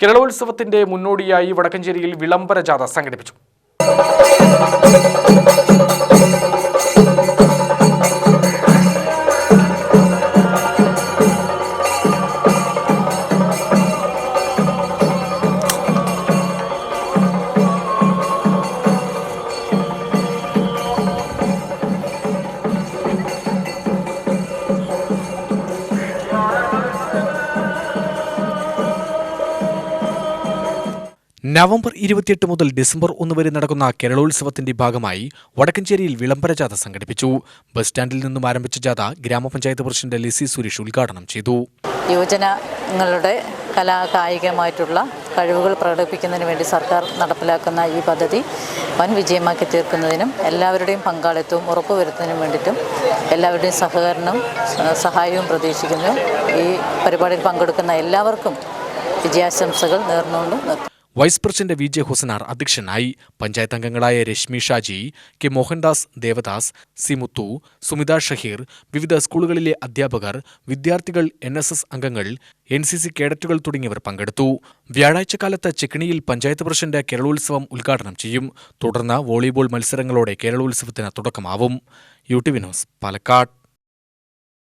കേരളോത്സവത്തിന്റെ മുന്നോടിയായി വടക്കഞ്ചേരിയിൽ വിളംബര ജാഥ സംഘടിപ്പിച്ചു. നവംബർ ഇരുപത്തിയെട്ട് മുതൽ ഡിസംബർ ഒന്ന് വരെ നടക്കുന്ന കേരളോത്സവത്തിന്റെ ഭാഗമായി വടക്കഞ്ചേരിയിൽ വിളംബര ജാഥ സംഘടിപ്പിച്ചു. ബസ് സ്റ്റാൻഡിൽ നിന്നും ആരംഭിച്ച ജാഥ ഗ്രാമപഞ്ചായത്ത് പ്രസിഡന്റ് ലിസി സുരേഷ് ഉദ്ഘാടനം ചെയ്തു. യുവജനങ്ങളുടെ കലാകായികമായിട്ടുള്ള കഴിവുകൾ പ്രകടിപ്പിക്കുന്നതിന് വേണ്ടി സർക്കാർ നടപ്പിലാക്കുന്ന ഈ പദ്ധതി വൻ വിജയമാക്കി തീർക്കുന്നതിനും എല്ലാവരുടെയും പങ്കാളിത്തവും ഉറപ്പുവരുത്തുന്നതിനും വേണ്ടിയിട്ടും എല്ലാവരുടെയും സഹകരണവും സഹായവും പ്രതീക്ഷിക്കുന്നു. ഈ പരിപാടിയിൽ പങ്കെടുക്കുന്ന എല്ലാവർക്കും വിജയാശംസകൾ നേർന്നുകൊണ്ട് നിർത്തുന്നു. Vice president V J Husanar അധ്യക്ഷനായി പഞ്ചായത്ത് അംഗങ്ങളായ രശ്മി ഷാജി കെ മോഹൻദാസ് ദേവദാസ് സി മുത്തു സുമിത ഷഹീർ വിവിധ സ്കൂളുകളിലെ അധ്യാപകർ വിദ്യാർത്ഥികൾ എൻ എസ് എസ് അംഗങ്ങൾ എൻ സി സി കേഡറ്റുകൾ തുടങ്ങിയവർ പങ്കെടുത്തു. വ്യാഴാഴ്ച കാലത്ത് ചെക്കിണിയിൽ പഞ്ചായത്ത് പ്രസിഡന്റ് കേരളോത്സവം ഉദ്ഘാടനം ചെയ്യും. തുടർന്ന് വോളിബോൾ മത്സരങ്ങളോടെ കേരളോത്സവത്തിന് തുടക്കമാവും. U T news Palakkad.